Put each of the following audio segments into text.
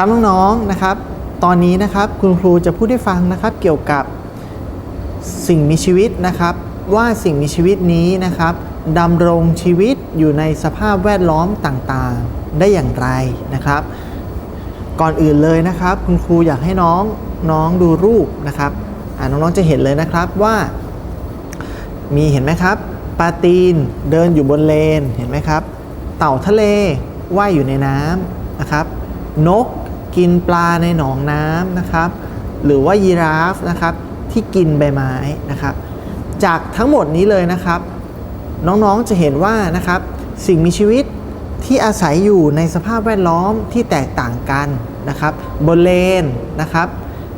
ครับน้องๆนะครับ ตอนนี้นะครับคุณครูจะพูดให้ฟังนะครับ เกี่ยวกับสิ่งมีชีวิตนะครับ ว่าสิ่งมีชีวิตนี้นะครับดำรงชีวิตอยู่ในสภาพแวดล้อมต่างๆ ได้อย่างไรนะครับ ก่อนอื่นเลยนะครับ คุณครูอยากให้น้องน้องดูรูปนะครับน้องๆจะเห็นเลยนะครับว่า มีเห็นไหมครับปลาตีนเดินอยู่บนเลนเห็นไหมครับ เต่าทะเลว่ายอยู่ในน้ำนะครับ นก กินปลาในหนองน้ำนะครับ หรือว่ายีราฟนะครับที่กินใบไม้นะครับ จากทั้งหมดนี้เลยนะครับ น้องๆจะเห็นว่านะครับสิ่งมีชีวิตที่อาศัยอยู่ในสภาพแวดล้อมที่แตกต่างกันนะครับ บนเลนนะครับ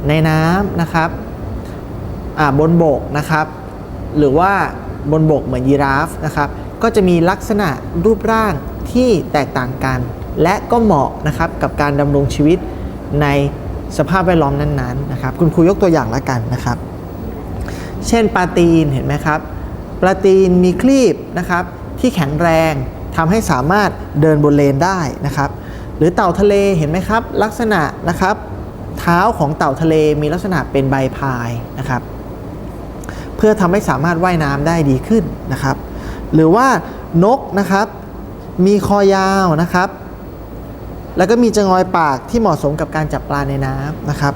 ในน้ำนะครับบนบกนะครับ หรือว่าบนบกเหมือนยีราฟนะครับ ก็จะมีลักษณะรูปร่างที่แตกต่างกัน และก็เหมาะนะครับกับการดำรงชีวิตในสภาพแวดล้อมนั้นๆนะครับคุณครูยกตัวอย่างละกันนะครับ เช่นปลาตีนเห็นไหมครับปลาตีนมีคลีบนะครับที่แข็งแรงทำให้สามารถเดินบนเลนได้นะครับ หรือเต่าทะเลเห็นไหมครับ ลักษณะนะครับ เท้าของเต่าทะเลมีลักษณะเป็นใบพายนะครับ เพื่อทำให้สามารถว่ายน้ำได้ดีขึ้นนะครับ หรือว่านกนะครับ มีคอยาวนะครับ แล้วก็มีจงอยปากที่เหมาะสมกับการจับปลาในน้ำนะครับ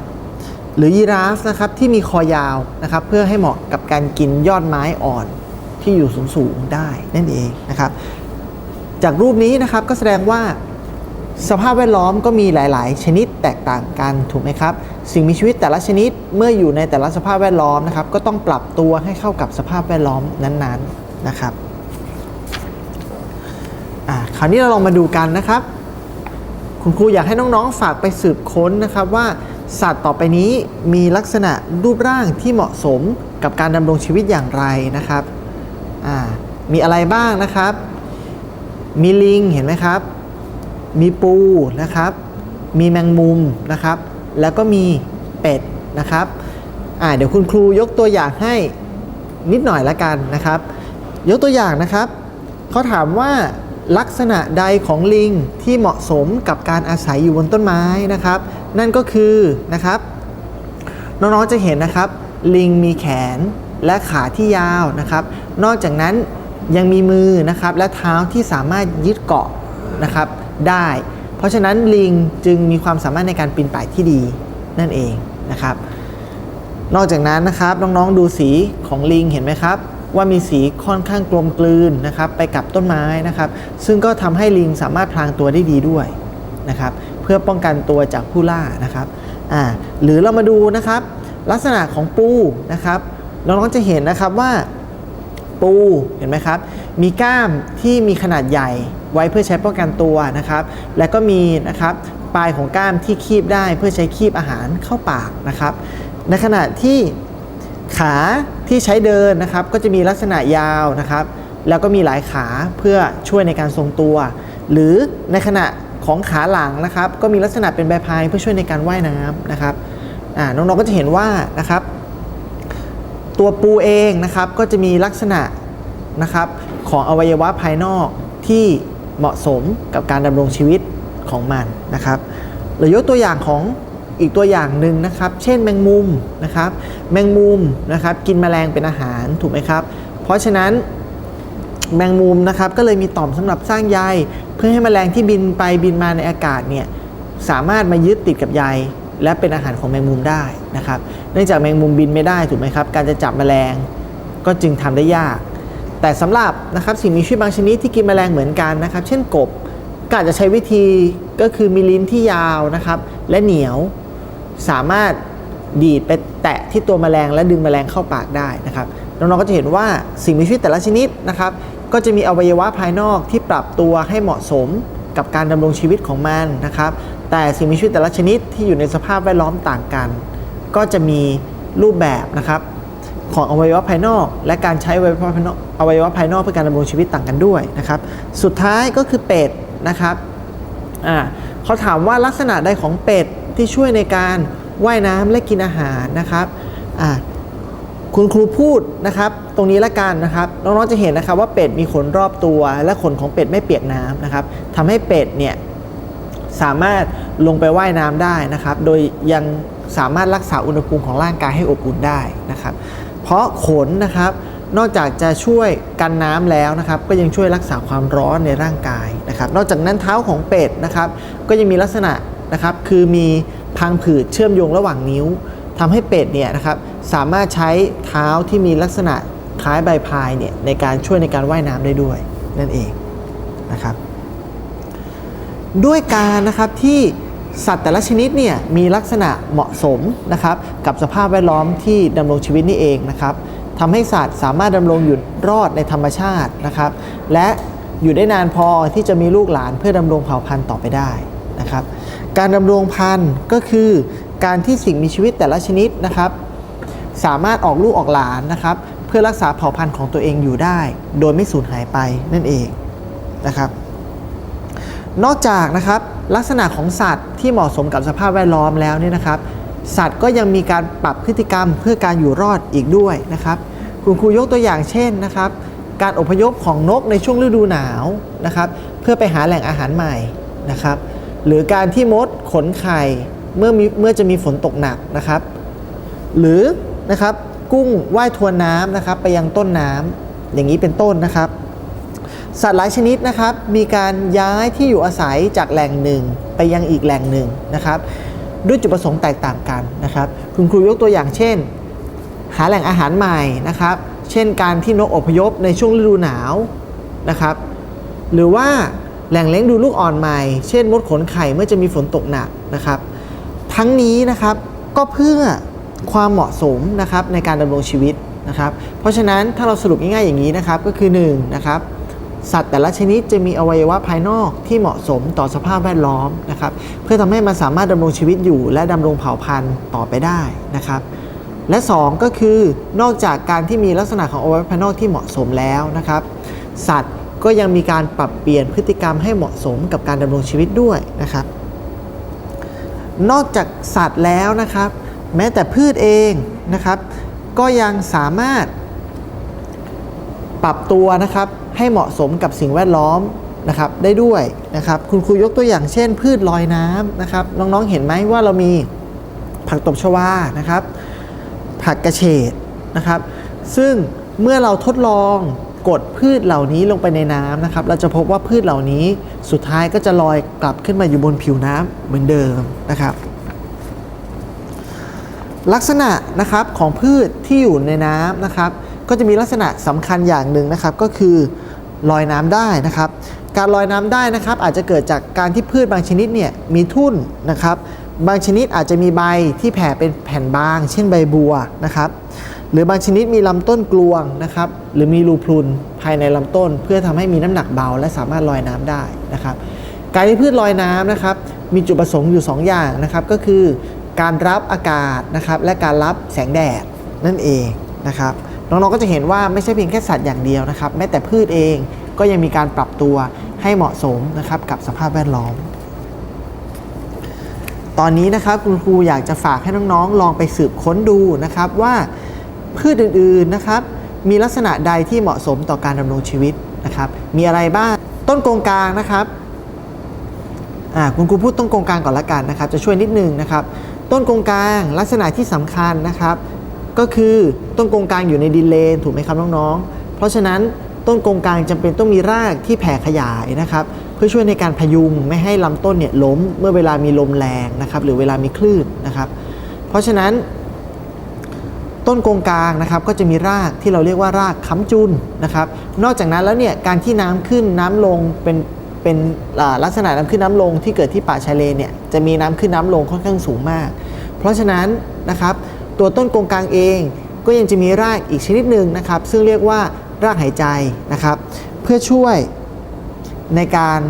หรือยีราฟนะครับที่มีคอยาวนะครับ เพื่อให้เหมาะกับการกินยอดไม้อ่อนที่อยู่สูงๆได้นั่นเองนะครับ จากรูปนี้นะครับก็แสดงว่าสภาพแวดล้อมก็มีหลาย ๆ ชนิดแตกต่างกันถูกไหมครับ สิ่งมีชีวิตแต่ละชนิดเมื่ออยู่ในแต่ละสภาพแวดล้อมนะครับ ก็ต้องปรับตัวให้เข้ากับสภาพแวดล้อมนั้น ๆ นะครับคราวนี้เราลองมาดูกันนะครับ คุณครูอยากให้น้องๆฝากไปสืบค้นนะครับว่าสัตว์ต่อไปนี้มีลักษณะรูปร่างที่เหมาะสมกับการดำรงชีวิตอย่างไรนะครับมีอะไรบ้างนะครับ มีลิงเห็นไหมครับ มีปูนะครับ มีแมงมุมนะครับ แล้วก็มีเป็ดนะครับเดี๋ยวคุณครูยกตัวอย่างให้นิดหน่อยละกันนะครับ ยกตัวอย่างนะครับเขาถามว่า ลักษณะใดของลิงที่เหมาะสมกับการอาศัยอยู่บนต้นไม้นะครับ นั่นก็คือนะครับน้องๆจะเห็นนะครับ ลิงมีแขนและขาที่ยาวนะครับ นอกจากนั้นยังมีมือนะครับและเท้าที่สามารถยึดเกาะนะครับได้ เพราะฉะนั้นลิงจึงมีความสามารถในการปีนป่ายที่ดีนั่นเองนะครับ นอกจากนั้นนะครับน้องๆดูสีของลิงเห็นไหมครับ ว่ามีสีค่อนข้างกลมกลืนนะครับไปกับต้นไม้นะครับ ซึ่งก็ทำให้ลิงสามารถพลางตัวได้ดีด้วยนะครับเพื่อป้องกันตัวจากผู้ล่านะครับอ่าหรือเรามาดูนะครับ ลักษณะของปูนะครับน้องๆจะเห็นนะครับว่าปูเห็นไหมครับ มีก้ามที่มีขนาดใหญ่ไว้เพื่อใช้ป้องกันตัวนะครับ และก็มีนะครับปลายของก้ามที่คีบได้เพื่อใช้คีบอาหารเข้าปากนะครับ ในขณะที่ ขาที่ใช้เดินนะครับก็จะมีลักษณะยาวนะครับ แล้วก็มีหลายขาเพื่อช่วยในการทรงตัว หรือในขณะของขาหลังนะครับ ก็มีลักษณะเป็นใบพายเพื่อช่วยในการว่ายน้ำนะครับน้องๆก็จะเห็นว่านะครับ ตัวปูเองนะครับก็จะมีลักษณะนะครับของอวัยวะภายนอกที่เหมาะสมกับการดำรงชีวิตของมันนะครับหรือยกตัวอย่างของ อีกตัวอย่างหนึ่งนะครับ เช่นแมงมุมนะครับ แมงมุมนะครับกินแมลงเป็นอาหารถูกไหมครับ เพราะฉะนั้นแมงมุมนะครับก็เลยมีต่อมสำหรับสร้างใยเพื่อให้แมลงที่บินไปบินมาในอากาศเนี่ยสามารถมายึดติดกับใยและเป็นอาหารของแมงมุมได้นะครับ เนื่องจากแมงมุมบินไม่ได้ถูกไหมครับ การจะจับแมลงก็จึงทำได้ยาก แต่สำหรับนะครับสิ่งมีชีวิตบางชนิดที่กินแมลงเหมือนกันนะครับ เช่นกบก็อาจจะใช้วิธีก็คือมีลิ้นที่ยาวนะครับ และเหนียว สามารถดีดไปแตะที่ตัวแมลงและดึงแมลงเข้าปากได้นะครับน้องๆก็จะเห็นว่าสิ่งมีชีวิตแต่ละชนิดนะครับ ก็จะมีอวัยวะภายนอกที่ปรับตัวให้เหมาะสมกับการดำรงชีวิตของมันนะครับ แต่สิ่งมีชีวิตแต่ละชนิดที่อยู่ในสภาพแวดล้อมต่างกัน ก็จะมีรูปแบบนะครับของอวัยวะภายนอก และการใช้อวัยวะภายนอกอวัยวะภายนอกเพื่อการดำรงชีวิตต่างกันด้วยนะครับ สุดท้ายก็คือเป็ดนะครับอ่าเขาถามว่าลักษณะใดของเป็ด ที่ช่วยในการว่ายน้ำและกินอาหารนะครับคุณครูพูดนะครับ ตรงนี้ละกันนะครับน้องๆจะเห็นนะครับว่าเป็ดมีขนรอบตัว และขนของเป็ดไม่เปียกน้ำนะครับทำให้เป็ดเนี่ยสามารถลงไปว่ายน้ำได้นะครับ โดยยังสามารถรักษาอุณหภูมิของร่างกายให้อบอุ่นได้นะครับ เพราะขนนะครับนอกจากจะช่วยกันน้ำแล้วนะครับ ก็ยังช่วยรักษาความร้อนในร่างกายนะครับ นอกจากนั้นเท้าของเป็ดนะครับ ก็ยังมีลักษณะ นะครับคือมีพังผืดเชื่อมโยงระหว่างนิ้วทำให้เป็ดเนี่ยนะครับสามารถใช้เท้าที่มีลักษณะคล้ายใบพายเนี่ยในการช่วยในการว่ายน้ำได้ด้วยนั่นเองนะครับด้วยการนะครับที่สัตว์แต่ละชนิดเนี่ยมีลักษณะเหมาะสมนะครับกับสภาพแวดล้อมที่ดำรงชีวิตนี่เองนะครับทำให้สัตว์สามารถดำรงอยู่รอดในธรรมชาตินะครับ และอยู่ได้นานพอที่จะมีลูกหลานเพื่อดำรงเผ่าพันธุ์ต่อไปได้นะครับ การดำรงพันธุ์ก็คือการที่สิ่งมีชีวิตแต่ละชนิดนะครับ สามารถออกลูกออกหลานนะครับ เพื่อรักษาเผ่าพันธุ์ของตัวเองอยู่ได้ โดยไม่สูญหายไปนั่นเองนะครับ นอกจากนะครับลักษณะของสัตว์ที่เหมาะสมกับสภาพแวดล้อมแล้วเนี่ยนะครับ สัตว์ก็ยังมีการปรับพฤติกรรมเพื่อการอยู่รอดอีกด้วยนะครับ คุณครูยกตัวอย่างเช่นนะครับ การอพยพของนกในช่วงฤดูหนาวนะครับ เพื่อไปหาแหล่งอาหารใหม่นะครับ หรือการที่มดขนไข่เมื่อมีเมื่อจะมีฝนตกหนักนะครับ หรือนะครับกุ้งว่ายทวนน้ำนะครับ ไปยังต้นน้ำอย่างนี้เป็นต้นนะครับ สัตว์หลายชนิดนะครับ มีการย้ายที่อยู่อาศัยจากแหล่งหนึ่งไปยังอีกแหล่งหนึ่งนะครับ ด้วยจุดประสงค์แตกต่างกันนะครับ คุณครูยกตัวอย่างเช่น หาแหล่งอาหารใหม่นะครับ เช่นการที่นกอพยพในช่วงฤดูหนาวนะครับ หรือว่า แหล่งเลี้ยงดูลูกอ่อนใหม่ เช่นมดขนไข่เมื่อจะมีฝนตกหนักนะครับ ทั้งนี้นะครับก็เพื่อความเหมาะสมนะครับในการดำรงชีวิตนะครับ เพราะฉะนั้นถ้าเราสรุปง่ายๆอย่างนี้นะครับก็คือ1นะครับสัตว์แต่ละชนิดจะมีอวัยวะภายนอกที่เหมาะสมต่อสภาพแวดล้อมนะครับ เพื่อทำให้มันสามารถดำรงชีวิตอยู่ และดำรงเผ่าพันธุ์ต่อไปได้นะครับ และ 2 ก็คือนอกจากการที่มีลักษณะของอวัยวะภายนอกที่เหมาะสมแล้วนะครับ สัตว์ ก็ยังมีการปรับเปลี่ยนพฤติกรรมให้เหมาะสมกับการดำรงชีวิตด้วยนะครับ นอกจากสัตว์แล้วนะครับ แม้แต่พืชเองนะครับ ก็ยังสามารถปรับตัวนะครับให้เหมาะสมกับสิ่งแวดล้อมนะครับได้ด้วยนะครับ คุณครูยกตัวอย่างเช่น พืชลอยน้ำนะครับ น้องๆเห็นไหมว่าเรามีผักตบชวานะครับ ผักกระเฉดนะครับ ซึ่งเมื่อเราทดลอง กดพืชเหล่านี้ลงไปในน้ำนะครับ เราจะพบว่าพืชเหล่านี้สุดท้ายก็จะลอยกลับขึ้นมาอยู่บนผิวน้ำเหมือนเดิมนะครับ ลักษณะนะครับของพืชที่อยู่ในน้ำนะครับ ก็จะมีลักษณะสำคัญอย่างหนึ่งนะครับ ก็คือลอยน้ำได้นะครับ การลอยน้ำได้นะครับ อาจจะเกิดจากการที่พืชบางชนิดเนี่ยมีทุ่นนะครับ บางชนิดอาจจะมีใบที่แผ่เป็นแผ่นบาง เช่นใบบัวนะครับ หรือบางชนิดมีลำต้นกลวงนะครับ หรือมีรูพรุนภายในลำต้น เพื่อทำให้มีน้ำหนักเบา และสามารถลอยน้ำได้นะครับ การที่พืชลอยน้ำนะครับ มีจุดประสงค์อยู่ 2 อย่างนะครับ ก็คือ การรับอากาศนะครับ และการรับแสงแดดนั่นเองนะครับ น้องๆก็จะเห็นว่าไม่ใช่เพียงแค่สัตว์อย่างเดียวนะครับ แม้แต่พืชเองก็ยังมีการปรับตัวให้เหมาะสมนะครับกับสภาพแวดล้อม ตอนนี้นะครับคุณครูอยากจะฝากให้น้องๆ ลองไปสืบค้นดูนะครับว่า พืชอื่น ๆ นะครับ มีลักษณะใดที่เหมาะสมต่อการดำรงชีวิตนะครับ มีอะไรบ้าง ต้นกงกลางนะครับอ่าคุณครูพูดต้นกงกลางก่อนละกันนะครับ จะช่วยนิดนึงนะครับ ต้นกงกลางลักษณะที่สำคัญนะครับ ก็คือต้นกงกลางอยู่ในดินเลนถูกไหมครับน้องๆ เพราะฉะนั้นต้นกงกลางจำเป็นต้องมีรากที่แผ่ขยายนะครับ เพื่อช่วยในการพยุงไม่ให้ลำต้นเนี่ยล้มเมื่อเวลามีลมแรงนะครับ หรือเวลามีคลื่นนะครับ เพราะฉะนั้น ต้นกงกลางนะครับก็จะมีรากที่เราเรียกว่ารากค้ำจุนนะครับนอกจากนั้นแล้วเนี่ยการที่น้ำขึ้นน้ำลงเป็นเป็นลักษณะน้ำขึ้นน้ำลงที่เกิดที่ป่าชายเลนเนี่ยจะมีน้ำขึ้นน้ำลงค่อนข้างสูงมาก เพราะฉะนั้นนะครับตัวต้นกงกลางเองก็ยังจะมีรากอีกชนิดหนึ่งนะครับ ซึ่งเรียกว่ารากหายใจนะครับ เพื่อช่วยในการ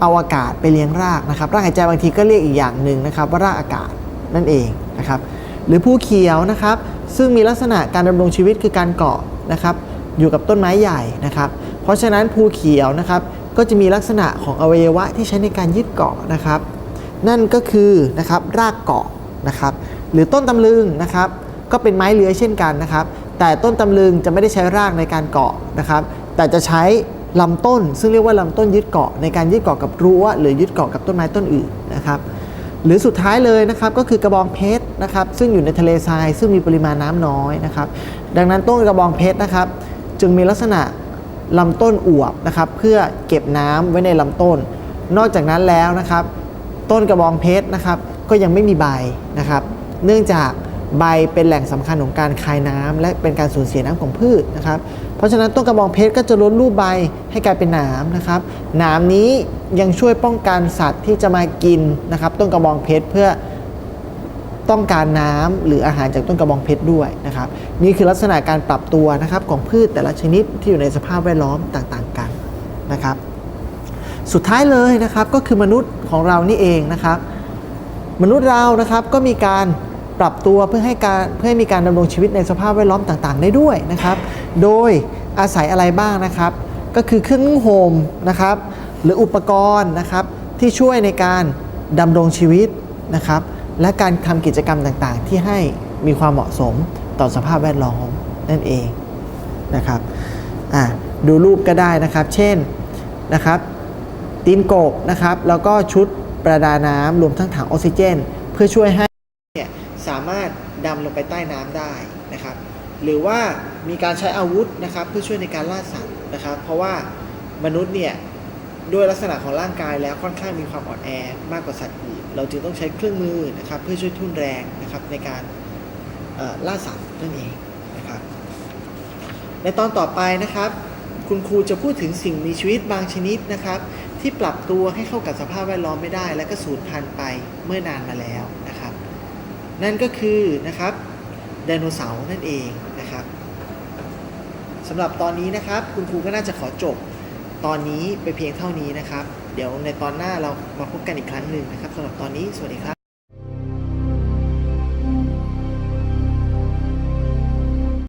เอาอากาศไปเลี้ยงรากนะครับ รากหายใจบางทีก็เรียกอีกอย่างหนึ่งนะครับ ว่ารากอากาศนั่นเองนะครับ หรือภูเขียวนะครับ ซึ่งมีลักษณะการดำรงชีวิตคือการเกาะนะครับ อยู่กับต้นไม้ใหญ่นะครับ เพราะฉะนั้นภูเขียวนะครับก็จะมีลักษณะของอวัยวะที่ใช้ในการยึดเกาะนะครับ นั่นก็คือนะครับรากเกาะนะครับ หรือต้นตำลึงนะครับ ก็เป็นไม้เลื้อยเช่นกันนะครับ แต่ต้นตำลึงจะไม่ได้ใช้รากในการเกาะนะครับ แต่จะใช้ลำต้น ซึ่งเรียกว่าลำต้นยึดเกาะในการยึดเกาะกับรั้วหรือยึดเกาะกับต้นไม้ต้นอื่นนะครับ หรือสุดท้ายเลยนะครับก็คือกระบองเพชรนะครับซึ่งอยู่ในทะเลทราย ซึ่งมีปริมาณน้ำน้อยนะครับ ดังนั้นต้นกระบองเพชรนะครับ จึงมีลักษณะลำต้นอวบนะครับ เพื่อเก็บน้ำไว้ในลำต้น นอกจากนั้นแล้วนะครับ ต้นกระบองเพชรนะครับ ก็ยังไม่มีใบนะครับ เนื่องจาก ใบเป็นแหล่งสำคัญของการคายน้ำและเป็นการสูญเสียน้ำของพืชนะครับ เพราะฉะนั้นต้นกระบองเพชรก็จะลดรูปใบให้กลายเป็นหนามนะครับหนามนี้ยังช่วยป้องกันสัตว์ที่จะมากินนะครับ ต้นกระบองเพชรเพื่อต้องการน้ำหรืออาหารจากต้นกระบองเพชรด้วยนะครับ นี่คือลักษณะการปรับตัวนะครับของพืชแต่ละชนิดที่อยู่ในสภาพแวดล้อมต่างๆกันนะครับ สุดท้ายเลยนะครับก็คือมนุษย์ของเรานี่เองนะครับ มนุษย์เรานะครับก็มีการ ปรับตัวเพื่อให้การเพื่อให้มีการดำรงชีวิตในสภาพแวดล้อมต่างๆ ได้ด้วยนะครับ โดยอาศัยอะไรบ้างนะครับ ก็คือเครื่องนุ่งห่มนะครับ หรืออุปกรณ์นะครับที่ช่วยในการดำรงชีวิตนะครับ และการทำกิจกรรมต่างๆ ที่ให้มีความเหมาะสมต่อสภาพแวดล้อมนั่นเองนะครับดูรูปก็ได้นะครับ เช่นนะครับตีนกบนะครับ แล้วก็ชุดประดาน้ำรวมทั้งถังออกซิเจน เพื่อช่วยให้เนี่ยสามารถ ดำลงไปใต้น้ำได้นะครับ หรือว่ามีการใช้อาวุธนะครับเพื่อช่วยในการล่าสัตว์นะครับ เพราะว่ามนุษย์เนี่ยด้วยลักษณะของร่างกายแล้วค่อนข้างมีความอ่อนแอมากกว่าสัตว์อื่น เราจึงต้องใช้เครื่องมือนะครับเพื่อช่วยทุ่นแรงนะครับในการล่าสัตว์นั่นเองนะครับ ในตอนต่อไปนะครับ คุณครูจะพูดถึงสิ่งมีชีวิตบางชนิดนะครับ ที่ปรับตัวให้เข้ากับสภาพแวดล้อมไม่ได้ และก็สูญพันธุ์ไปเมื่อนานมาแล้วนะ นั่นก็คือนะครับไดโนเสาร์นั่นเองนะครับสำหรับตอนนี้นะครับคุณครูก็น่าจะขอจบตอนนี้ไปเพียงเท่านี้นะครับ เดี๋ยวในตอนหน้าเรามาพบกันอีกครั้งหนึ่งนะครับสำหรับตอนนี้สวัสดีครับ